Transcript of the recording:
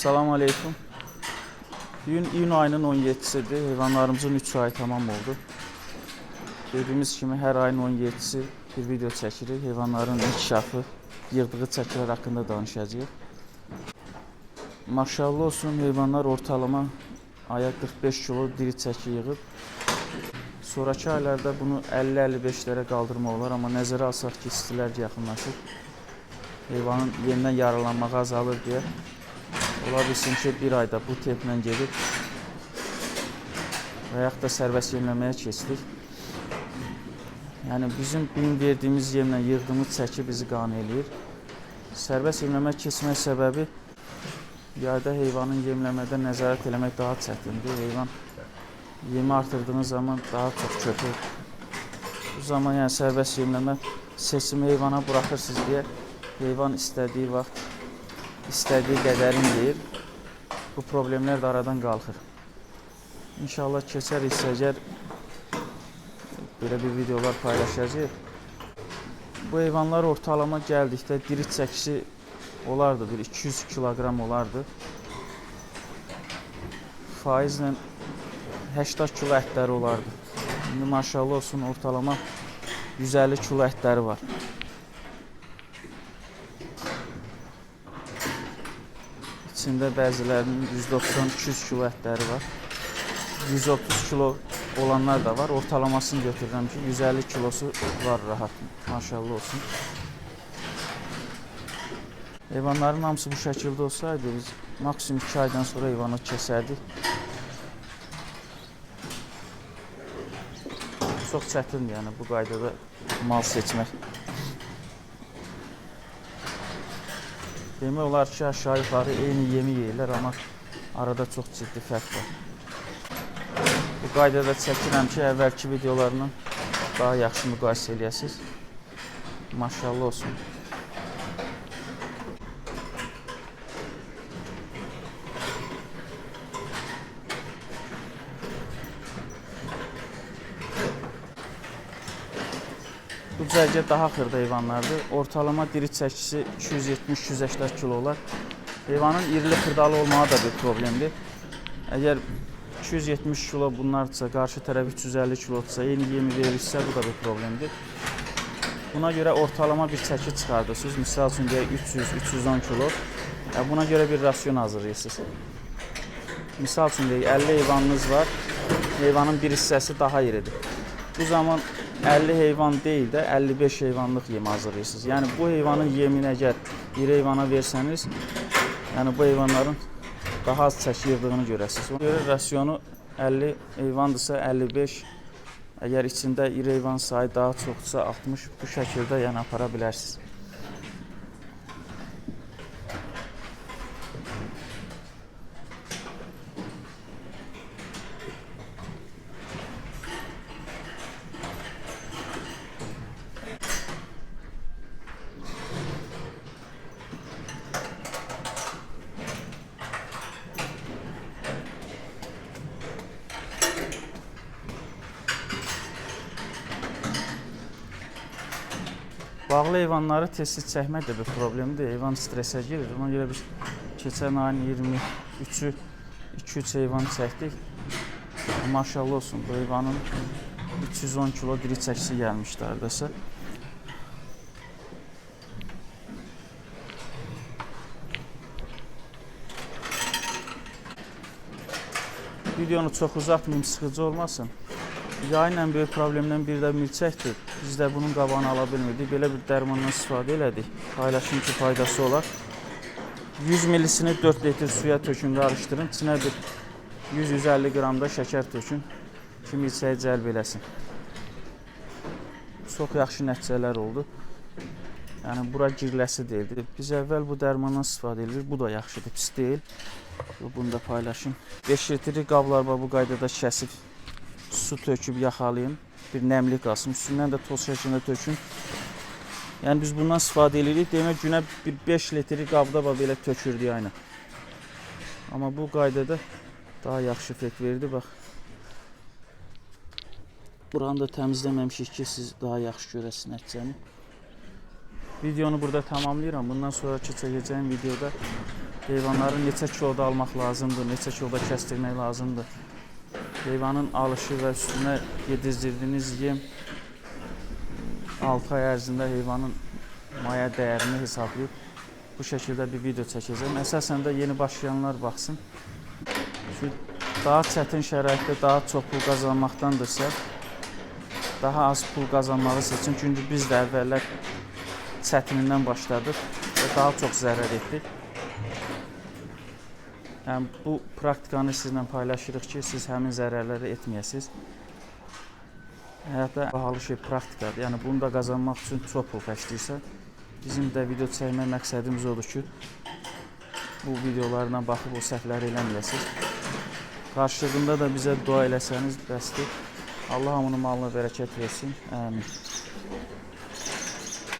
Assalamu alaikum. Bugün iyun ayının 17'sidir. Heyvanlarımızın 3 ayı tamam oldu. Dediyimiz kimi hər ayın 17'si bir video çəkirik. Heyvanların inkişafı, yığdığı çəkilər haqqında danışacağıq. Maşallah olsun heyvanlar ortalama aya 45 kilo diri çəki yığıb. Sonraki aylarda bunu 50-55'lərə qaldırmaq olar, amma nəzərə alsaq ki, istilər yaxınlaşır. Heyvanın yenidən yaralanmağı azalır deyə Ola bilsin ki, bir ayda bu templə gedib və yaxud da sərbəst yemləməyə keçdik. Yəni bizim gün verdiyimiz yemlə yığdığımız çəki bizi qane eləyir. Sərbəst yemləmə keçmək səbəbi yayda heyvanın yemləmədə nəzarət eləmək daha çətindir. Heyvan yemi artırdığınız zaman daha çox köpür. Bu zaman yəni sərbəst yemləmə seçimi heyvana buraxırsınız deyə heyvan istədiyi vaxt istədiyi qədərin yeyir. Bu problemlər də aradan qalxır. İnşallah keçər hissəcər belə bir videolar paylaşacağıq. Bu heyvanlar ortalama gəldikdə diri çəkisi olardı, bir 200 kiloqram olardı. Faizlə 80 kilo ətləri olardı. İndi maşallah olsun ortalama 150 kilo ətləri var. İçində bəzilərinin 190-200 kilo var. 130 kilo olanlar da var. Ortalamasını götürürəm ki, 150 kilosu var rahat. Maşallah olsun. Heyvanların hamısı bu şəkildə olsaydı biz maksimum 2 aydan sonra heyvanı kəsərdik. Çox çətindir yəni bu qaydada mal seçmək. Demək olar ki, aşağı yuxarı eyni yemi yeyirlər, amma arada çox ciddi fərq var. Bu qaydada çəkirəm ki, əvvəlki videolarla daha yaxşı müqayisə eləyəsiniz. Maşallah olsun. Bu cərgə daha xırda heyvanlardır. Ortalama diri çəkisi 270-280 kilo olar. Heyvanın irili xırdalı olmağı da bir problemdir. Əgər 270 kilo bunlardırsa, qarşı tərəf 350 kilodursa, eyni yemi verirsə bu da bir problemdir. Buna görə ortalama bir çəki çıxardırsınız. Misal üçün deyək 300-310 kilo. Buna görə bir rasyon hazırlayırsınız. Misal üçün deyək 50 heyvanınız var. Heyvanın bir hissəsi daha iridir. Bu zaman 50 heyvan deyil də 55 heyvanlıq yem hazırlayırsınız. Yəni bu heyvanın yemini əgər iri heyvana versəniz, yəni bu heyvanların daha az çəki yığdığını görəsiniz. Ona görə rasyonu 50 heyvandırsa 55, əgər içində iri heyvan sayı daha çoxdursa 60 bu şəkildə yəni apara bilərsiniz. Bağlı heyvanları tez-tez çəkmək də bir problemdir. Heyvan stressə girir. Ona görə biz keçən ayın 23-ü 2-3 heyvan çəkdik. Maşallah olsun bu heyvanın 310 kilo diri çəkisi gəlmişdi hardasa. Videonu çox uzatmayım, sıxıcı olmasın. Ən böyük problemdən biri də milçəkdir. Biz də bunun qabağını ala bilmirdik. Belə bir dərmandan istifadə elədik. Paylaşım ki, faydası olar. 100 millisini 4 litr suya tökün, qarışdırın. İçinə bir 100-150 qram da şəkər tökün ki, milçəyi cəlb eləsin. Çox yaxşı nəticələr oldu. Yəni bura giriləsi deyildi. Biz əvvəl bu dərmandan istifadə edirik. Bu da yaxşıdır, pis deyil. Bunu da paylaşım. 5 litri qablar bu qaydada kəsib su töküb yaxalayın. Bir nəmli qalsın. Üstündən də toz şəklində tökün. Yəni biz bundan istifadə edirik. Demək günə bir 5 litri qabda belə tökürdük aynı. Amma bu qaydada daha yaxşı effekt verdi bax. Buranı da təmizləməmişik ki, siz daha yaxşı görəsiniz nəticəni. Videonu burada tamamlayıram. Bundan sonraki çəkəcəyim videoda heyvanları neçə kiloda almaq lazımdır, neçə kiloda kəsdirmək lazımdır. Heyvanın alışı və üstünə yedizdirdiyiniz yem 6 ay ərzində heyvanın maya dəyərini hesablayıb bu şəkildə bir video çəkəcəm. Əsasən də yeni başlayanlar baxsın. Çünki daha çətin şəraitdə daha çox pul qazanmaqdandırsa, daha az pul qazanmağı seçin. Çünki biz də əvvəllər çətinindən başladıq və daha çox zərər etdik. Yəni bu praktikanı sizlə paylaşırıq ki, siz həmin zərərləri etməyəsiniz. Həyatda bahalı şey praktikadır. Yəni bunu da qazanmaq üçün çox pul xərcləyirsə, bizim də video çəkmək məqsədimiz odur ki, bu videolardan baxıb o səhvləri eləməyəsiniz. Qarşılığında da bizə dua eləsəniz bəsdir. Allah hamının malına bərəkət versin. Amin.